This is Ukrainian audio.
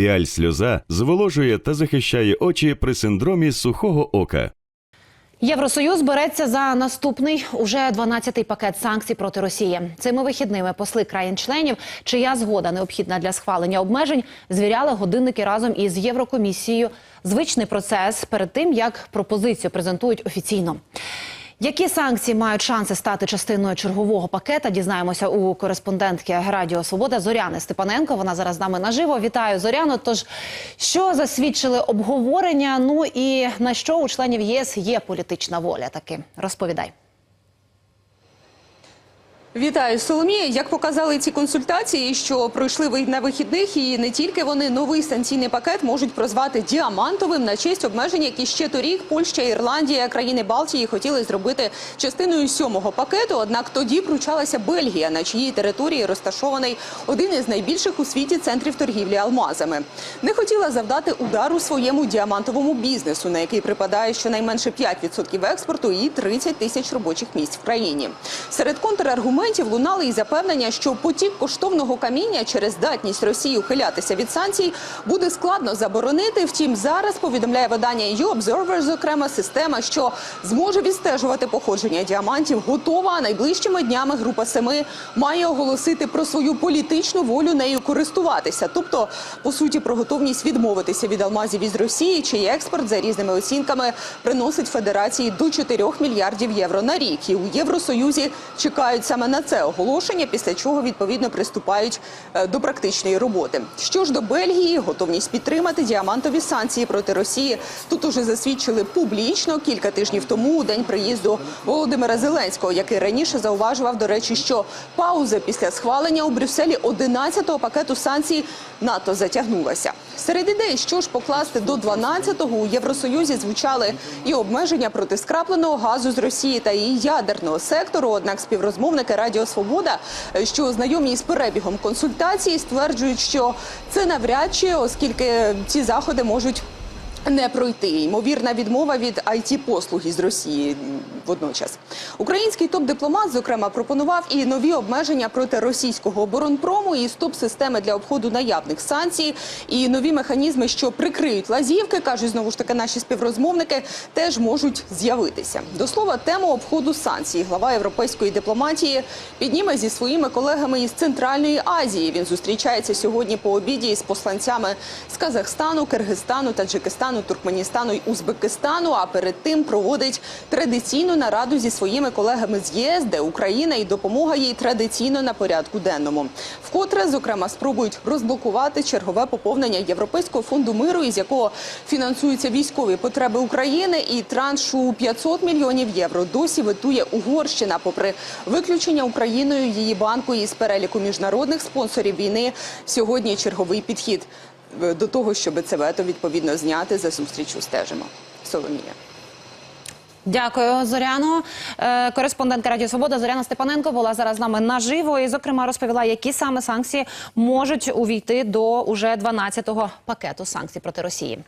Піаль сльоза зволожує та захищає очі при синдромі сухого ока. Євросоюз береться за наступний уже 12-й пакет санкцій проти Росії. Цими вихідними посли країн-членів, чия згода необхідна для схвалення обмежень, звіряли годинники разом із Єврокомісією. Звичний процес перед тим, як пропозицію презентують офіційно. Які санкції мають шанси стати частиною чергового пакета? Дізнаємося у кореспондентки Радіо Свобода Зоряни Степаненко. Вона зараз з нами наживо. Вітаю Зоряно. Тож що засвідчили обговорення? Ну і на що у членів ЄС є політична воля? Таки розповідай. Вітаю Соломія. Як показали ці консультації, що пройшли ви- на вихідних, і не тільки вони новий санкційний пакет можуть прозвати діамантовим на честь обмежень, які ще торік Польща, Ірландія, країни Балтії хотіли зробити частиною сьомого пакету. Однак тоді пручалася Бельгія, на чиїй території розташований один із найбільших у світі центрів торгівлі алмазами. Не хотіла завдати удару своєму діамантовому бізнесу, на який припадає щонайменше 5% експорту і 30 тисяч робочих місць в країні. Серед контраргументів лунали і запевнення, що потік коштовного каміння через здатність Росії ухилятися від санкцій буде складно заборонити. Втім, зараз повідомляє видання EU Observer, зокрема, система, що зможе відстежувати походження діамантів, готова. Найближчими днями група семи має оголосити про свою політичну волю нею користуватися. Тобто, по суті, про готовність відмовитися від алмазів із Росії, чий експорт за різними оцінками приносить федерації до 4 мільярдів євро на рік. І у Євросоюзі чекають саме на це оголошення, після чого відповідно приступають е, до практичної роботи. Що ж до Бельгії, готовність підтримати діамантові санкції проти Росії тут уже засвідчили публічно кілька тижнів тому у день приїзду Володимира Зеленського, який раніше зауважував, до речі, що пауза після схвалення у Брюсселі 11-го пакету санкцій НАТО затягнулася. Серед ідей, що ж покласти до 12-го, у Євросоюзі звучали і обмеження проти скрапленого газу з Росії та її ядерного сектору. Однак співрозмовники Радіо Свобода, що знайомі з перебігом консультації, стверджують, що це навряд чи, оскільки ці заходи можуть. Не пройти ймовірна відмова від it послуги з Росії водночас. Український топ-дипломат, зокрема, пропонував і нові обмеження проти російського оборонпрому, і стоп-системи для обходу наявних санкцій, і нові механізми, що прикриють лазівки, кажуть знову ж таки наші співрозмовники, теж можуть з'явитися. До слова, тему обходу санкцій глава європейської дипломатії підніме зі своїми колегами із Центральної Азії. Він зустрічається сьогодні по обіді із посланцями з Казахстану, Киргизстану, Таджикистану, Туркменістану і Узбекистану. А перед тим проводить традиційну нараду зі своїми колегами з ЄС, де Україна і допомога їй традиційно на порядку денному. Вкотре, зокрема, спробують розблокувати чергове поповнення Європейського фонду миру, із якого фінансуються військові потреби України, і траншу 500 мільйонів євро досі витує Угорщина, попри виключення Україною її банку із переліку міжнародних спонсорів війни. Сьогодні черговий підхід до того, щоб це вето відповідно зняти за зустрічу стежимо. Соломія. Дякую, Зоряно. Е, Кореспондентка Радіо Свобода Зоряна Степаненко була зараз з нами наживо і, зокрема, розповіла, які саме санкції можуть увійти до уже 12-го пакету санкцій проти Росії.